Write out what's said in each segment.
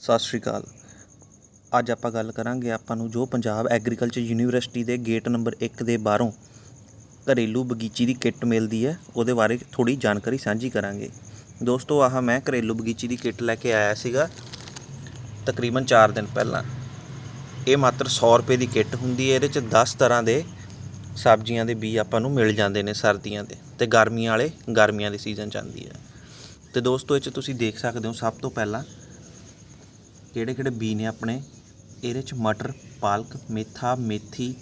ਸਤਿ ਸ਼੍ਰੀ ਅਕਾਲ। ਅੱਜ ਆਪਾਂ ਗੱਲ ਕਰਾਂਗੇ ਆਪਾਂ ਨੂੰ ਜੋ ਪੰਜਾਬ ਐਗਰੀਕਲਚਰ ਯੂਨੀਵਰਸਿਟੀ ਦੇ ਗੇਟ ਨੰਬਰ 1 ਦੇ ਬਾਹਰੋਂ ਘਰੇਲੂ ਬਗੀਚੀ ਦੀ ਕਿੱਟ ਮਿਲਦੀ ਹੈ, ਉਹਦੇ ਬਾਰੇ ਥੋੜੀ ਜਾਣਕਾਰੀ ਸਾਂਝੀ ਕਰਾਂਗੇ। ਦੋਸਤੋ, ਆਹ ਮੈਂ ਘਰੇਲੂ ਬਗੀਚੀ ਦੀ ਕਿੱਟ ਲੈ ਕੇ ਆਇਆ ਸੀਗਾ ਤਕਰੀਬਨ 4 ਦਿਨ ਪਹਿਲਾਂ। ਇਹ ਮਾਤਰ 100 ਰੁਪਏ ਦੀ ਕਿੱਟ ਹੁੰਦੀ ਹੈ, ਇਹਦੇ ਚ 10 ਤਰ੍ਹਾਂ ਦੇ ਸਬਜ਼ੀਆਂ ਦੇ ਬੀਜ ਆਪਾਂ ਨੂੰ ਮਿਲ ਜਾਂਦੇ ਨੇ ਸਰਦੀਆਂ ਦੇ ਤੇ ਗਰਮੀਆਂ ਵਾਲੇ ਗਰਮੀਆਂ ਦੇ ਸੀਜ਼ਨ ਚ ਆਉਂਦੀ ਹੈ। ਤੇ ਦੋਸਤੋ, ਇਹ ਚ ਤੁਸੀਂ ਦੇਖ ਸਕਦੇ ਹੋ ਸਭ ਤੋਂ ਪਹਿਲਾਂ ਕਿਹੜੇ ਕਿਹੜੇ ਬੀ ਨੇ ਆਪਣੇ? ਇਹਦੇ ਚ ਮਟਰ, ਪਾਲਕ, ਮੇਥਾ, ਮੇਥੀ,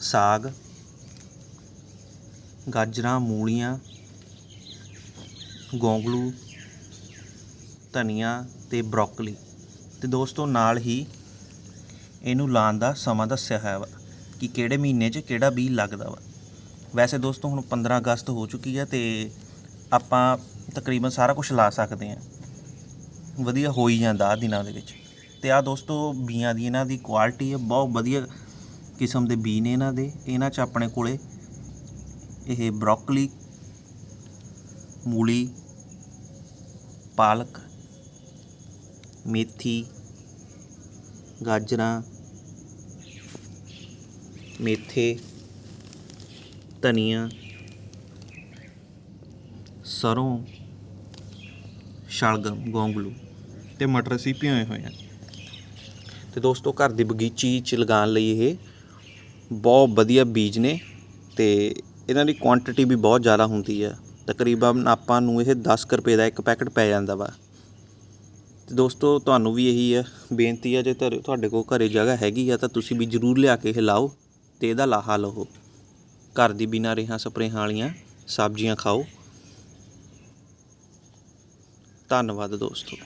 ਸਾਗ, ਗਾਜਰਾਂ, ਮੂਲੀਆਂ, ਗੋਂਗਲੂ, ਧਨੀਆ ਤੇ ਬਰੋਕਲੀ। ਤੇ ਦੋਸਤੋ, ਨਾਲ ਹੀ ਇਹਨੂੰ ਲਾਉਣ ਦਾ ਸਮਾਂ ਦੱਸਿਆ ਹੋਇਆ ਵਾ ਕਿ ਕਿਹੜੇ ਮਹੀਨੇ 'ਚ ਕਿਹੜਾ ਬੀਜ ਲੱਗਦਾ ਵਾ। ਵੈਸੇ ਦੋਸਤੋ, ਹੁਣ 15 ਅਗਸਤ ਹੋ ਚੁੱਕੀ ਹੈ ਤੇ ਆਪਾਂ ਤਕਰੀਬਨ ਸਾਰਾ ਕੁਝ ਲਾ ਸਕਦੇ ਹਾਂ ਵਧੀਆ ਹੋ ਹੀ ਜਾਂਦਾ ਆ ਦਿਨਾਂ ਦੇ ਵਿੱਚ। ਤੇ ਆ ਦੋਸਤੋ, ਬੀਆਂ ਦੀ ਇਹਨਾਂ ਦੀ ਕੁਆਲਿਟੀ ਹੈ, ਬਹੁਤ ਵਧੀਆ ਕਿਸਮ ਦੇ ਬੀ ਨੇ ਇਹਨਾਂ ਦੇ। ਇਹਨਾਂ 'ਚ ਆਪਣੇ ਕੋਲੇ ਇਹ ਬਰੋਕਲੀ ਮੂਲੀ, ਪਾਲਕ, ਮੇਥੀ, ਗਾਜਰਾਂ, ਮੇਥੇ, ਧਨੀਆ, ਸਰੋਂ ਸ਼ਲਗਮ, ਗੋਂਗਲੂ ਤੇ ਮਟਰ ਅਸੀਂ ਭਿਓਏ ਹੋਏ ਆ ਤੇ ਦੋਸਤੋ, ਘਰ ਦੀ ਬਗੀਚੀ ਚ ਲਗਾਉਣ ਲਈ ਇਹ ਬਹੁਤ ਵਧੀਆ ਬੀਜ ਨੇ ਤੇ ਇਹਨਾਂ ਦੀ ਕੁਆਂਟੀਟੀ ਵੀ ਬਹੁਤ ਜ਼ਿਆਦਾ ਹੁੰਦੀ ਆ। ਤਕਰੀਬਨ ਆਪਾਂ ਨੂੰ ਇਹ 10 ਕੁ ਰੁਪਏ ਦਾ ਇੱਕ ਪੈਕਟ ਪੈ ਜਾਂਦਾ ਵਾ। ਤੇ ਦੋਸਤੋ, ਤੁਹਾਨੂੰ ਵੀ ਇਹੀ ਆ, ਬੇਨਤੀ ਆ, ਜੇ ਤੁਹਾਡੇ ਤੁਹਾਡੇ ਕੋਲ ਘਰੇ ਜਗ੍ਹਾ ਹੈਗੀ ਆ ਤਾਂ ਤੁਸੀਂ ਵੀ ਜ਼ਰੂਰ ਲਿਆ ਕੇ ਇਹ ਲਾਓ ਤੇ ਇਹਦਾ ਲਾਹਾ ਲਓ ਘਰ ਦੀ ਬਿਨਾਂ ਰੇਹਾਂ ਸਪਰੇਹਾਂ ਵਾਲੀਆਂ ਸਬਜ਼ੀਆਂ ਖਾਓ। ਧੰਨਵਾਦ ਦੋਸਤੋ।